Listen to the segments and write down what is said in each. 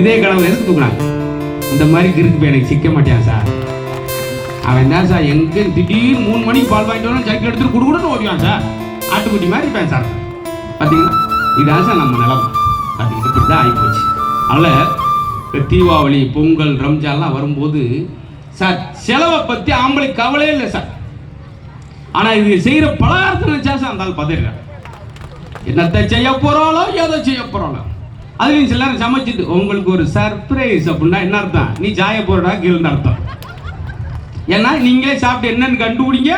இதே கனவு எதுக்கு தூக்குனாங்க. இந்த மாதிரி கிறுக்கு போய் எனக்கு சிக்க மாட்டேன் சார்? அவன் தான் சார் எங்க திடீர்னு மூணு மணிக்கு பால் வாங்கிட்டு வரணும் சைக்கிள் எடுத்துட்டு குடுக்குடுன்னு ஓடிவான் சார். ஆட்டுக்குட்டி மாதிரி இருப்பேன் சார். பார்த்தீங்கன்னா இதான் சார் நம்ம நிலம். பார்த்தீங்கன்னா இப்படி தான் ஆகிப்போச்சு அதனால் தீபாவளி பொங்கல் ரம்ஜான்லாம் வரும்போது சார் செலவை பற்றி ஆம்பளைக்கு கவலையே இல்லை சார். ஆனால் இது செய்கிற பலகாரத்தை நினச்சா சார் அந்த ஆள் பதறார் என்னத்தை செய்ய போகிறாளோ எதை செய்ய போகிறாளோ அதுலேயும் சில நேரம் சமைச்சிட்டு உங்களுக்கு ஒரு சர்ப்ரைஸ் அப்படின்னா என்ன அர்த்தம்? நீ ஜாய போறடா கீழ்னு அர்த்தம். ஏன்னா நீங்களே சாப்பிட்டு என்னன்னு கண்டுபிடிங்க.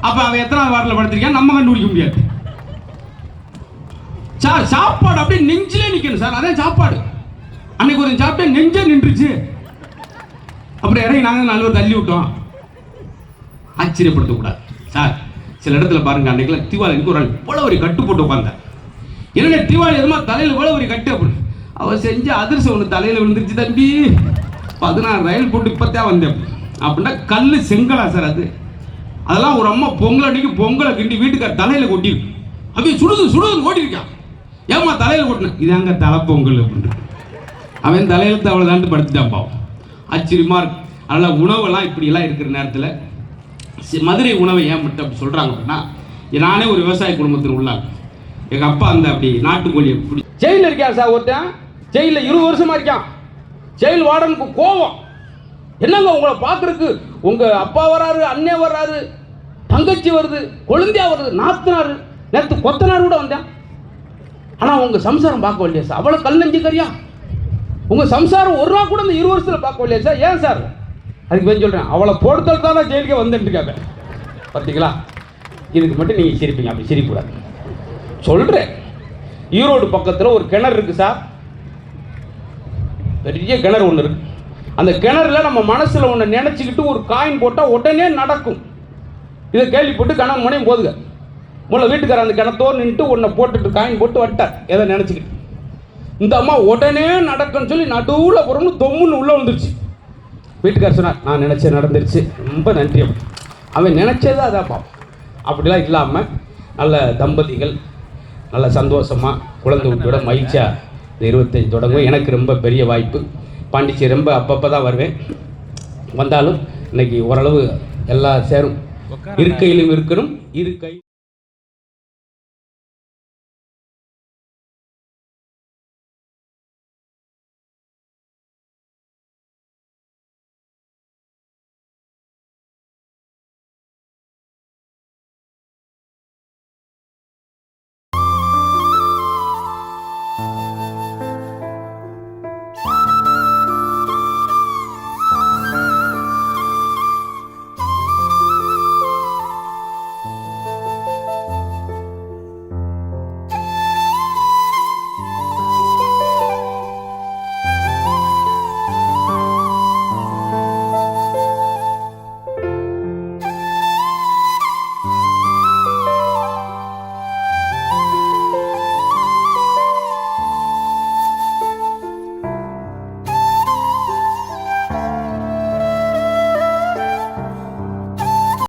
அப்ப அவன் எத்தனாவது வாரில் படுத்திருக்கான்? நம்ம கண்டுபிடிக்க முடியாது. சார் சாப்பாடு அப்படியே நெஞ்சிலே நிக்கணும் சார். அதான் சாப்பாடு. அன்னைக்கு ஒரு சாப்பிட்டா நெஞ்சே நின்றுச்சு. அப்புறம் இறங்கி நாங்கள் நாலு பேர் தள்ளி விட்டோம். ஆச்சரியப்படுத்தக்கூடாது. சார் சில இடத்துல பாருங்க அன்னைக்குலாம் தீபாவளிக்கு ஒரு ஆள் இவ்வளோ ஒரு கட்டு போட்டு என்னடா தீபாவளி எதுமா தலையில் இவ்வளோ ஒரு கட்டு அப்படின்னு அவ செஞ்ச அதிர்ஷ்டம் ஒன்று தலையில் விழுந்துருச்சு தம்பி. பதினாறு ரயில் போட்டு இப்போத்தான் வந்தேன். அப்படின்னா கல் செங்கலா சார் அது. அதெல்லாம் ஒரு அம்மா பொங்கல் அன்னைக்கு பொங்கலை கிண்டி வீட்டுக்கார தலையில் கொட்டிருக்கு அப்படியே சுடுது சுடுதுன்னு ஓட்டிருக்கான் ஏம்மா தலையில் கொட்டினேன் இதாங்க தலை பொங்கல் அப்படின்ட்டு அவன் தலையில் அவ்வளோ தாண்டு படுத்துட்டான் பாவம். ஆச்சரியமா இருக்கு. அதனால் உணவெல்லாம் இப்படியெல்லாம் இருக்கிற நேரத்தில் மதுரை உணவை ஏன் மட்டும் அப்படி சொல்கிறாங்க அப்படின்னா நானே ஒரு விவசாய குடும்பத்தில் உள்ளாங்க எங்கள் அப்பா அந்த அப்படி நாட்டுக்கோழி பிடி ஜெயிலில் இருக்கான் சார் ஒருத்தன்? ஜெயிலில் இருபது வருஷமா இருக்கான். ஜெயில் வார்டனுக்கு கோவம். என்னங்க உங்களை பார்க்கறதுக்கு? உங்கள் அப்பா வராரு அண்ணே வர்றாரு தங்கச்சி வருது கொழுந்தியா வருது நாத்தனாரு. நேற்று கொத்தனார் கூட வந்தேன். ஆனால் உங்கள் சம்சாரம் பார்க்க வேண்டிய சார்? அவ்வளோ கல் நெஞ்சுக்கறியா? உங்கள் சம்சாரம் ஒரு நாள் கூட இந்த இரு வருஷத்தில் பார்க்க வேண்டிய சார்? ஏன் சார்? அதுக்கு பேர் சொல்கிறேன் அவளை பொறுத்தல் தான் ஜெயிலுக்கே வந்துட்டு இருக்காங்க பார்த்தீங்களா இதுக்கு மட்டும் நீங்கள் சிரிப்பீங்க. அப்படி சிரிக்கூடாது சொல்கிறேன் ஈரோடு பக்கத்தில் ஒரு கிணறு இருக்குது சார் பெரிய கிணறு ஒன்று இருக்கு. அந்த கிணறுல நம்ம மனசில் ஒன்று நினச்சிக்கிட்டு ஒரு காயின் போட்டால் உடனே நடக்கும். இதை கேள்விப்பட்டு கணவன் மனையும் போதுங்க. முதல்ல வீட்டுக்கார அந்த கிணத்தோடு நின்றுட்டு ஒன்றை போட்டுட்டு காயின் போட்டு வட்டார் எதை நினச்சிக்கிட்டு? இந்த அம்மா உடனே நடக்கும்னு சொல்லி நடுவில் புறம்னு தொம்முன்னு உள்ளே வந்துருச்சு வீட்டுக்கார் சொன்னார் நான் நினச்சேன் நடந்துருச்சு. ரொம்ப நன்றி அவன் நினச்சது அதான் பாப்போம் அப்படிலாம் இல்லாமல் நல்ல தம்பதிகள் நல்ல சந்தோஷமாக குழந்தை குட்டியோட மகிழ்ச்சியாக இந்த இருபத்தஞ்சு தொடங்கும். எனக்கு ரொம்ப பெரிய வாய்ப்பு. பாண்டிச்சேரி ரொம்ப அப்பப்போ தான் வருவேன். வந்தாலும் இன்னைக்கு ஓரளவு எல்லாம் சேரும். இருக்கையிலும் இருக்கணும். இருக்கை